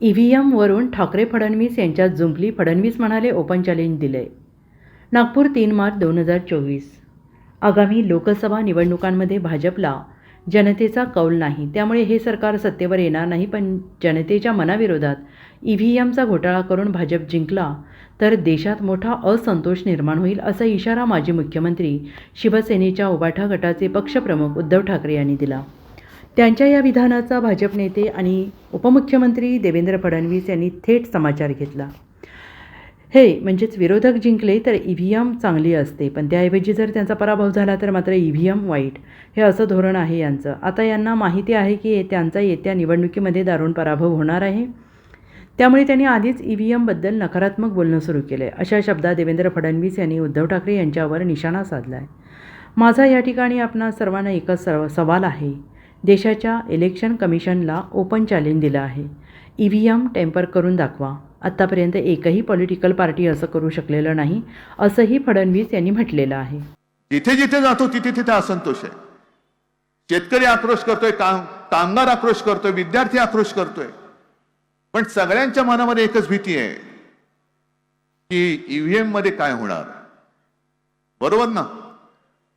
E V एमवरून ठाकरे फडणवीस यांच्यात जुंपली फडणवीस म्हणाले ओपन चॅलेंज दिले नागपूर तीन मार्च दोन हजार चोवीस. आगामी लोकसभा निवडणुकांमध्ये भाजपला जनतेचा कौल नाही. त्यामुळे हे सरकार सत्तेवर येणार नाही पण जनतेच्या मनाविरोधात ई व्ही एमचा घोटाळा करून भाजप जिंकला तर देशात मोठा असंतोष निर्माण होईल असा इशारा माजी मुख्यमंत्री शिवसेनेच्या उबाठा गटाचे पक्षप्रमुख उद्धव ठाकरे यांनी दिला. त्यांच्या या विधानाचा भाजप नेते आणि उपमुख्यमंत्री देवेंद्र फडणवीस यांनी थेट समाचार घेतला. हे म्हणजेच विरोधक जिंकले तर ई व्ही एम चांगली असते पण त्याऐवजी जर त्यांचा पराभव झाला तर मात्र ई व्ही एम वाईट. हे असं धोरण आहे यांचं. आता यांना माहिती आहे की त्यांचा येत्या निवडणुकीमध्ये दारुण पराभव होणार आहे. त्यामुळे त्यांनी आधीच ई व्ही एमबद्दल नकारात्मक बोलणं सुरू केलं. आहे अशा शब्दात देवेंद्र फडणवीस यांनी उद्धव ठाकरे यांच्यावर निशाणा साधला आहे माझा या ठिकाणी आपणा सर्वांना एकच सर्व सवाल आहे. देशाच्या इलेक्शन कमिशनला ओपन चॅलेंज दिलं आहे. ई व्ही एम टेम्पर करून दाखवा. आत्तापर्यंत एकही पॉलिटिकल पार्टी असं करू शकलेलं नाही असंही फडणवीस यांनी म्हटलेलं आहे. जिथे जिथे जातो तिथे तिथे असंतोष आहे. शेतकरी आक्रोश करतोय काम कामगार आक्रोश करतोय विद्यार्थी आक्रोश करतोय. पण सगळ्यांच्या मनामध्ये एकच भीती आहे की ईव्हीएममध्ये काय होणार? बरोबर ना?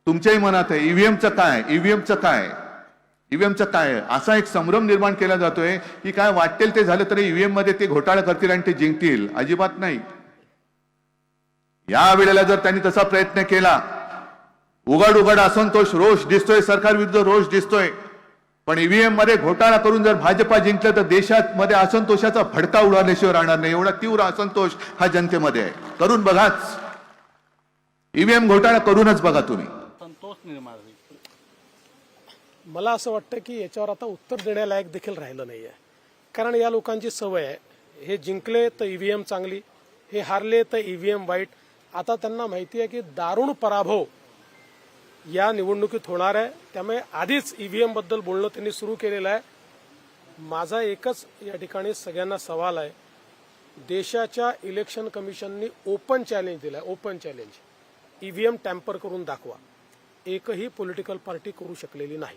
तुमच्याही मनात आहे ईव्हीएमचं काय? ईव्हीएमचं काय? ईव्हीएमचं काय असा एक संभ्रम निर्माण केला जातोय की काय वाटेल ते झालं तरी ईव्हीएममध्ये ते घोटाळा करतील आणि ते जिंकतील. अजिबात नाही. या वेळेला जर त्यांनी तसा प्रयत्न केला उघड उघड असंतोष रोष दिसतोय सरकार विरुद्ध रोष दिसतोय. पण ईव्हीएममध्ये घोटाळा करून जर भाजपा जिंकलं तर देशात मध्ये असंतोषाचा भडका उडाल्याशिवाय राहणार नाही. एवढा तीव्र असंतोष हा जनतेमध्ये आहे. करून बघाच. ईव्हीएम घोटाळा करूनच बघा तुम्ही. संतोष निर्माण मला असं वाटतं की याच्यावर आता उत्तर देण्यालायक देखील राहिलं नाही आहे कारण या लोकांची सवय आहे. हे जिंकले तर ई व्ही एम चांगली हे हारले तर ई व्ही एम वाईट. आता त्यांना माहिती आहे की दारुण पराभव या निवडणुकीत होणार आहे. त्यामुळे आधीच ई व्ही एमबद्दल बोलणं त्यांनी सुरू केलेलं आहे. माझा एकच या ठिकाणी सगळ्यांना सवाल आहे. देशाच्या इलेक्शन कमिशननी ओपन चॅलेंज दिलं आहे. Open challenge E V M tamper करून दाखवा. एकही पॉलिटिकल पार्टी करू शकलेली नाही.